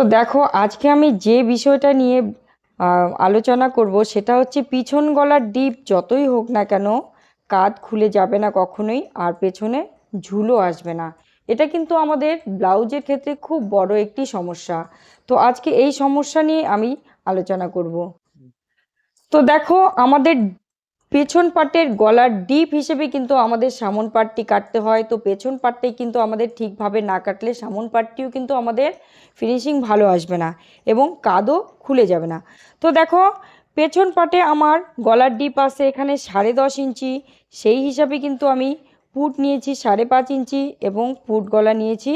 তো দেখো, আজকে আমি যে বিষয়টা নিয়ে আলোচনা করব সেটা হচ্ছে পিছন গলার ডিপ যতই হোক না কেন, কাঁধ খুলে যাবে না কখনোই আর পেছনে ঝুলো আসবে না। এটা কিন্তু আমাদের ব্লাউজের ক্ষেত্রে খুব বড় একটি সমস্যা। তো আজকে এই সমস্যা নিয়ে আমি আলোচনা করব। তো দেখো, আমাদের পেছন পাটের গলার ডিপ হিসেবে কিন্তু আমাদের সামন পাটটি কাটতে হয়। তো পেছন পাটটাই কিন্তু আমাদের ঠিকভাবে না কাটলে সামন পাটটিও কিন্তু আমাদের ফিনিশিং ভালো আসবে না এবং কাদও খুলে যাবে না। তো দেখো, পেছন পাটে আমার গলার ডিপ আছে এখানে সাড়ে দশ ইঞ্চি। সেই হিসাবে কিন্তু আমি পুট নিয়েছি সাড়ে পাঁচ ইঞ্চি এবং পুট গলা নিয়েছি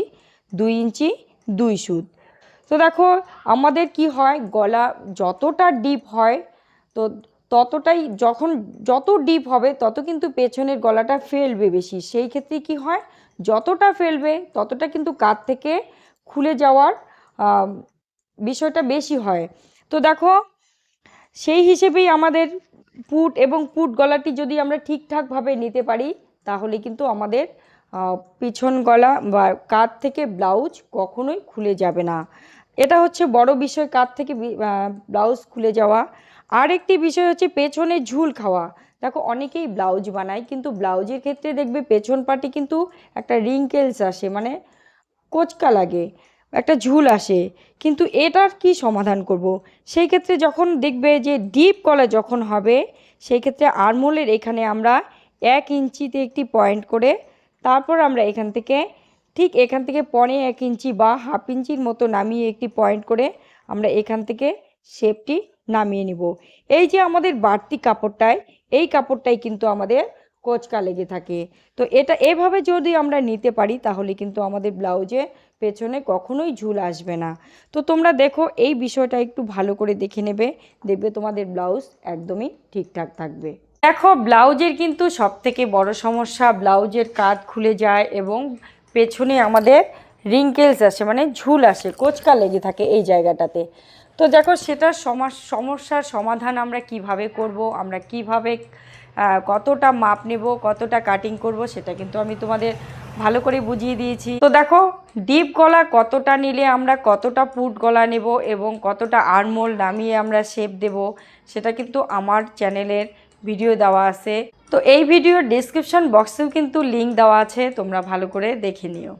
দুই ইঞ্চি দুই সুত। তো দেখো, আমাদের কি হয়, গলা যতটা ডিপ হয়, তো ততটাই যখন যত ডিপ হবে, তত কিন্তু পেছনের গলাটা ফেলবে বেশি। সেই ক্ষেত্রে কি হয়? যতটা ফেলবে, ততটা কিন্তু কাত থেকে খুলে যাওয়ার বিষয়টা বেশি হয়। তো দেখো, সেই হিসেবেই আমাদের পুট এবং পুট গলাটি যদি আমরা ঠিকঠাকভাবে নিতে পারি, তাহলে কিন্তু আমাদের পিছন গলা বা কাত থেকে ব্লাউজ কখনোই খুলে যাবে না। এটা হচ্ছে বড় বিষয় কাত থেকে ব্লাউজ খুলে যাওয়া। আর একটি বিষয় হচ্ছে পেছনে ঝুল খাওয়া। দেখো, অনেকেই ব্লাউজ বানায়, কিন্তু ব্লাউজের ক্ষেত্রে দেখবে পেছন পাটি কিন্তু একটা রিঙ্কেলস আসে মানে কোচকা লাগে, একটা ঝুল আসে। কিন্তু এটার কি সমাধান করব। সেই ক্ষেত্রে যখন দেখবে যে ডিপ কলা যখন হবে, সেই ক্ষেত্রে আরমোলের এখানে আমরা এক ইঞ্চিতে একটি পয়েন্ট করে, তারপর আমরা এখান থেকে ঠিক এখান থেকে পনে এক ইঞ্চি বা হাফ ইঞ্চির মতো নামিয়ে একটি পয়েন্ট করে আমরা এখান থেকে শেপটি নামিয়ে নিব। এই যে আমাদের বাড়তি কাপড়টায়, এই কাপড়টাই কিন্তু আমাদের কোচকা লেগে থাকে। তো এটা এভাবে যদি আমরা নিতে পারি, তাহলে কিন্তু আমাদের ব্লাউজে পেছনে কখনোই ঝুল আসবে না। তো তোমরা দেখো, এই বিষয়টা একটু ভালো করে দেখে নেবে, দেখবে তোমাদের ব্লাউজ একদমই ঠিকঠাক থাকবে। দেখো, ব্লাউজের কিন্তু সব থেকে বড় সমস্যা, ব্লাউজের কাঁধ খুলে যায় এবং পেছনে আমাদের রিঙ্কেলস আসে মানে ঝুল আসে, কোচকা লেগে থাকে এই জায়গাটাতে। তো দেখো সমাস সমস্যার সমাধান আমরা কীভাবে করব, আমরা কীভাবে কতটা মাপ নেব, কতটা কাটিং করব সেটা কিন্তু আমি তোমাদের ভালো করে বুঝিয়ে দিয়েছি। তো দেখো, ডিপ গলা কতটা নিলে আমরা কতটা পুট গলা নেব এবং কতটা আরমোল নামিয়ে আমরা শেপ দেব, সেটা কিন্তু আমার চ্যানেলের ভিডিও দেওয়া আছে। তো এই ভিডিওর ডিসক্রিপশন বক্সেও কিন্তু লিঙ্ক দেওয়া আছে, তোমরা ভালো করে দেখে নিও।